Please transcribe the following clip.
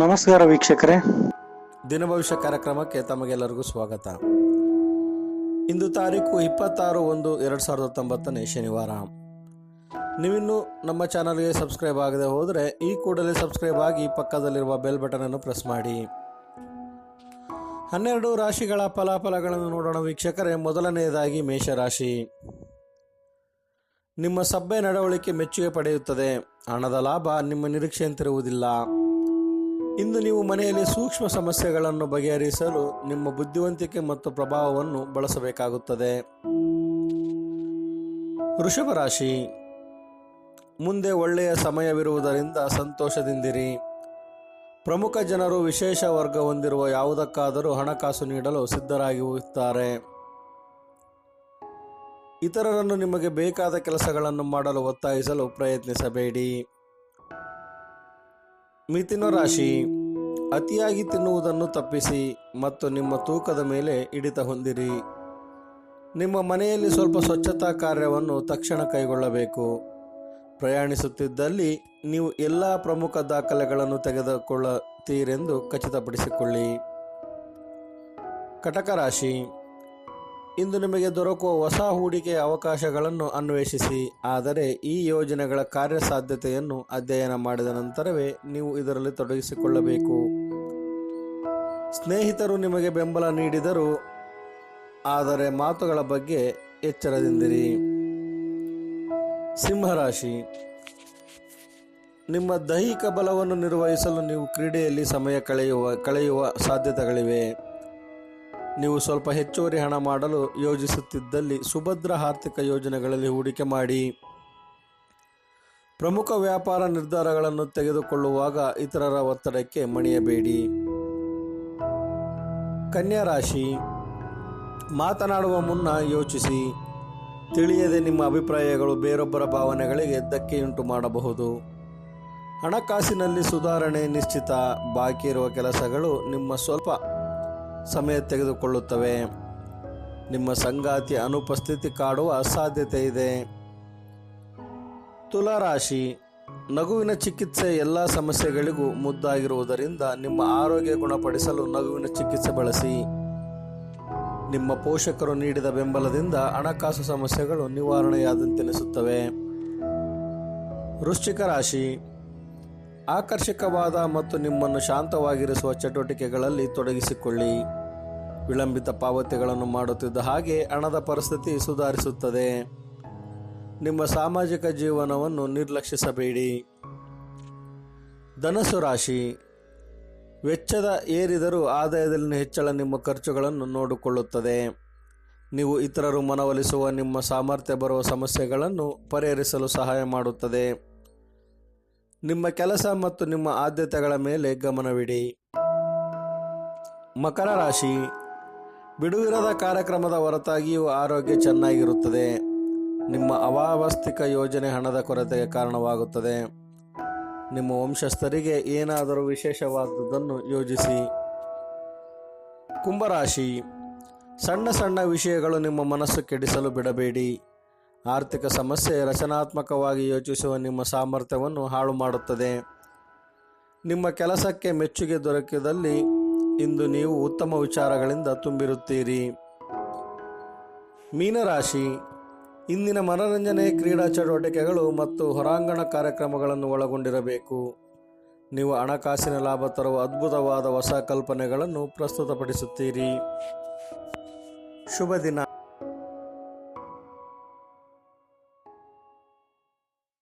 ನಮಸ್ಕಾರ ವೀಕ್ಷಕರೇ. ದಿನ ಭವಿಷ್ಯ ಕಾರ್ಯಕ್ರಮಕ್ಕೆ ತಮಗೆಲ್ಲರಿಗೂ ಸ್ವಾಗತ. ಇಂದು ತಾರೀಕು ಇಪ್ಪತ್ತಾರು ಒಂದು ಎರಡು ಸಾವಿರದ ಹತ್ತೊಂಬತ್ತನೇ ಶನಿವಾರ. ನೀವಿನ್ನೂ ನಮ್ಮ ಚಾನಲ್ಗೆ ಸಬ್ಸ್ಕ್ರೈಬ್ ಆಗದೆ ಹೋದರೆ ಈ ಕೂಡಲೇ ಸಬ್ಸ್ಕ್ರೈಬ್ ಆಗಿ ಪಕ್ಕದಲ್ಲಿರುವ ಬೆಲ್ ಬಟನ್ ಅನ್ನು ಪ್ರೆಸ್ ಮಾಡಿ. ಹನ್ನೆರಡು ರಾಶಿಗಳ ಫಲಾಫಲಗಳನ್ನು ನೋಡೋಣ ವೀಕ್ಷಕರೇ. ಮೊದಲನೆಯದಾಗಿ ಮೇಷರಾಶಿ. ನಿಮ್ಮ ಸಭೆ ನಡವಳಿಕೆ ಮೆಚ್ಚುಗೆ ಪಡೆಯುತ್ತದೆ. ಹಣದ ಲಾಭ ನಿಮ್ಮ ನಿರೀಕ್ಷೆಯಂತಿರುವುದಿಲ್ಲ. ಇಂದು ನೀವು ಮನೆಯಲ್ಲಿ ಸೂಕ್ಷ್ಮ ಸಮಸ್ಯೆಗಳನ್ನು ಬಗೆಹರಿಸಲು ನಿಮ್ಮ ಬುದ್ಧಿವಂತಿಕೆ ಮತ್ತು ಪ್ರಭಾವವನ್ನು ಬಳಸಬೇಕಾಗುತ್ತದೆ. ವೃಷಭ ರಾಶಿ, ಮುಂದೆ ಒಳ್ಳೆಯ ಸಮಯವಿರುವುದರಿಂದ ಸಂತೋಷದಿಂದಿರಿ. ಪ್ರಮುಖ ಜನರು ವಿಶೇಷ ವರ್ಗ ಹೊಂದಿರುವ ಯಾವುದಕ್ಕಾದರೂ ಹಣಕಾಸು ನೀಡಲು ಸಿದ್ಧರಾಗಿರುತ್ತಾರೆ. ಇತರರನ್ನು ನಿಮಗೆ ಬೇಕಾದ ಕೆಲಸಗಳನ್ನು ಮಾಡಲು ಒತ್ತಾಯಿಸಲು ಪ್ರಯತ್ನಿಸಬೇಡಿ. ಮಿಥುನ ರಾಶಿ, ಅತಿಯಾಗಿ ತಿನ್ನುವುದನ್ನು ತಪ್ಪಿಸಿ ಮತ್ತು ನಿಮ್ಮ ತೂಕದ ಮೇಲೆ ಹಿಡಿತ ಹೊಂದಿರಿ. ನಿಮ್ಮ ಮನೆಯಲ್ಲಿ ಸ್ವಲ್ಪ ಸ್ವಚ್ಛತಾ ಕಾರ್ಯವನ್ನು ತಕ್ಷಣ ಕೈಗೊಳ್ಳಬೇಕು. ಪ್ರಯಾಣಿಸುತ್ತಿದ್ದಲ್ಲಿ ನೀವು ಎಲ್ಲ ಪ್ರಮುಖ ದಾಖಲೆಗಳನ್ನು ತೆಗೆದುಕೊಳ್ಳುತ್ತೀರೆಂದು ಖಚಿತಪಡಿಸಿಕೊಳ್ಳಿ. ಕಟಕ ರಾಶಿ ಇಂದು ನಿಮಗೆ ದೊರಕುವ ಹೊಸ ಹೂಡಿಕೆ ಅವಕಾಶಗಳನ್ನು ಅನ್ವೇಷಿಸಿ, ಆದರೆ ಈ ಯೋಜನೆಗಳ ಕಾರ್ಯಸಾಧ್ಯತೆಯನ್ನು ಅಧ್ಯಯನ ಮಾಡಿದ ನಂತರವೇ ನೀವು ಇದರಲ್ಲಿ ತೊಡಗಿಸಿಕೊಳ್ಳಬೇಕು. ಸ್ನೇಹಿತರು ನಿಮಗೆ ಬೆಂಬಲ ನೀಡಿದರು, ಆದರೆ ಮಾತುಗಳ ಬಗ್ಗೆ ಎಚ್ಚರದಿಂದಿರಿ. ಸಿಂಹರಾಶಿ, ನಿಮ್ಮ ದೈಹಿಕ ಬಲವನ್ನು ನಿರ್ವಹಿಸಲು ನೀವು ಕ್ರೀಡೆಯಲ್ಲಿ ಸಮಯ ಕಳೆಯುವ ಕಳೆಯುವ ಸಾಧ್ಯತೆಗಳಿವೆ. ನೀವು ಸ್ವಲ್ಪ ಹೆಚ್ಚುವರಿ ಹಣ ಮಾಡಲು ಯೋಜಿಸುತ್ತಿದ್ದಲ್ಲಿ ಸುಭದ್ರ ಆರ್ಥಿಕ ಯೋಜನೆಗಳಲ್ಲಿ ಹೂಡಿಕೆ ಮಾಡಿ. ಪ್ರಮುಖ ವ್ಯಾಪಾರ ನಿರ್ಧಾರಗಳನ್ನು ತೆಗೆದುಕೊಳ್ಳುವಾಗ ಇತರರ ಒತ್ತಡಕ್ಕೆ ಮಣಿಯಬೇಡಿ. ಕನ್ಯಾ ರಾಶಿ, ಮಾತನಾಡುವ ಮುನ್ನ ಯೋಚಿಸಿ. ತಿಳಿಯದೆ ನಿಮ್ಮ ಅಭಿಪ್ರಾಯಗಳು ಬೇರೊಬ್ಬರ ಭಾವನೆಗಳಿಗೆ ಧಕ್ಕೆಯುಂಟು ಮಾಡಬಹುದು. ಹಣಕಾಸಿನಲ್ಲಿ ಸುಧಾರಣೆ ನಿಶ್ಚಿತ. ಬಾಕಿ ಇರುವ ಕೆಲಸಗಳು ನಿಮ್ಮ ಸ್ವಲ್ಪ ಸಮಯ ತೆಗೆದುಕೊಳ್ಳುತ್ತವೆ. ನಿಮ್ಮ ಸಂಗಾತಿ ಅನುಪಸ್ಥಿತಿ ಕಾಡುವ ಸಾಧ್ಯತೆ ಇದೆ. ತುಲಾರಾಶಿ, ನಗುವಿನ ಚಿಕಿತ್ಸೆ ಎಲ್ಲ ಸಮಸ್ಯೆಗಳಿಗೂ ಮುದ್ದಾಗಿರುವುದರಿಂದ ನಿಮ್ಮ ಆರೋಗ್ಯ ಗುಣಪಡಿಸಲು ನಗುವಿನ ಚಿಕಿತ್ಸೆ ಬಳಸಿ. ನಿಮ್ಮ ಪೋಷಕರು ನೀಡಿದ ಬೆಂಬಲದಿಂದ ಹಣಕಾಸು ಸಮಸ್ಯೆಗಳು ನಿವಾರಣೆಯಾದಂತೆನಿಸುತ್ತವೆ. ವೃಶ್ಚಿಕ ರಾಶಿ ಆಕರ್ಷಕವಾದ ಮತ್ತು ನಿಮ್ಮನ್ನು ಶಾಂತವಾಗಿರಿಸುವ ಚಟುವಟಿಕೆಗಳಲ್ಲಿ ತೊಡಗಿಸಿಕೊಳ್ಳಿ. ವಿಳಂಬಿತ ಪಾವತಿಗಳನ್ನು ಮಾಡುತ್ತಿದ್ದ ಹಾಗೆ ಹಣದ ಪರಿಸ್ಥಿತಿ ಸುಧಾರಿಸುತ್ತದೆ. ನಿಮ್ಮ ಸಾಮಾಜಿಕ ಜೀವನವನ್ನು ನಿರ್ಲಕ್ಷಿಸಬೇಡಿ. ಧನಸು ರಾಶಿ. ವೆಚ್ಚದ ಏರಿದರೂ ಆದಾಯದಲ್ಲಿನ ಹೆಚ್ಚಳ ನಿಮ್ಮ ಖರ್ಚುಗಳನ್ನು ನೋಡಿಕೊಳ್ಳುತ್ತದೆ. ನೀವು ಇತರರು ಮನವೊಲಿಸುವ ನಿಮ್ಮ ಸಾಮರ್ಥ್ಯ ಬರುವ ಸಮಸ್ಯೆಗಳನ್ನು ಪರಿಹರಿಸಲು ಸಹಾಯ ಮಾಡುತ್ತದೆ. ನಿಮ್ಮ ಕೆಲಸ ಮತ್ತು ನಿಮ್ಮ ಆದ್ಯತೆಗಳ ಮೇಲೆ ಗಮನವಿಡಿ. ಮಕರ ರಾಶಿ. ಬಿಡುವಿರದ ಕಾರ್ಯಕ್ರಮದ ಹೊರತಾಗಿಯೂ ಆರೋಗ್ಯ ಚೆನ್ನಾಗಿರುತ್ತದೆ. ನಿಮ್ಮ ಅವಾವಸ್ಥಿಕ ಯೋಜನೆ ಹಣದ ಕೊರತೆಗೆ ಕಾರಣವಾಗುತ್ತದೆ. ನಿಮ್ಮ ವಂಶಸ್ಥರಿಗೆ ಏನಾದರೂ ವಿಶೇಷವಾದುದನ್ನು ಯೋಜಿಸಿ. ಕುಂಭರಾಶಿ ಸಣ್ಣ ಸಣ್ಣ ವಿಷಯಗಳು ನಿಮ್ಮ ಮನಸ್ಸು ಕೆಡಿಸಲು ಬಿಡಬೇಡಿ. ಆರ್ಥಿಕ ಸಮಸ್ಯೆ ರಚನಾತ್ಮಕವಾಗಿ ಯೋಚಿಸುವ ನಿಮ್ಮ ಸಾಮರ್ಥ್ಯವನ್ನು ಹಾಳು ಮಾಡುತ್ತದೆ. ನಿಮ್ಮ ಕೆಲಸಕ್ಕೆ ಮೆಚ್ಚುಗೆ ದೊರಕಿದಲ್ಲಿ ಇಂದು ನೀವು ಉತ್ತಮ ವಿಚಾರಗಳಿಂದ ತುಂಬಿರುತ್ತೀರಿ. ಮೀನರಾಶಿ. ಇಂದಿನ ಮನರಂಜನೆ, ಕ್ರೀಡಾ ಚಟುವಟಿಕೆಗಳು ಮತ್ತು ಹೊರಾಂಗಣ ಕಾರ್ಯಕ್ರಮಗಳನ್ನು ಒಳಗೊಂಡಿರಬೇಕು. ನೀವು ಹಣಕಾಸಿನ ಲಾಭ ತರುವ ಅದ್ಭುತವಾದ ಹೊಸ ಕಲ್ಪನೆಗಳನ್ನು ಪ್ರಸ್ತುತಪಡಿಸುತ್ತೀರಿ. ಶುಭ ದಿನ